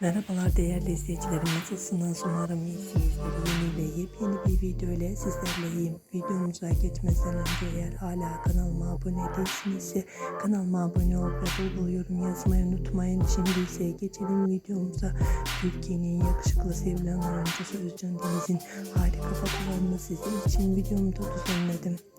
Merhabalar değerli izleyicilerim nasılsınız? Umarım iyisinizdir. Yeni ve yepyeni bir video ile sizlerleyim. Videomuza geçmeden önce eğer hala kanalıma abone değilsinizse kanalıma abone ol ve bol yorum yazmayı unutmayın. Şimdi ise geçelim videomuza. Türkiye'nin yakışıklı sevilen oyuncusu Özcan Deniz'in harika fotoğraflarını sizin için videomda düzenledim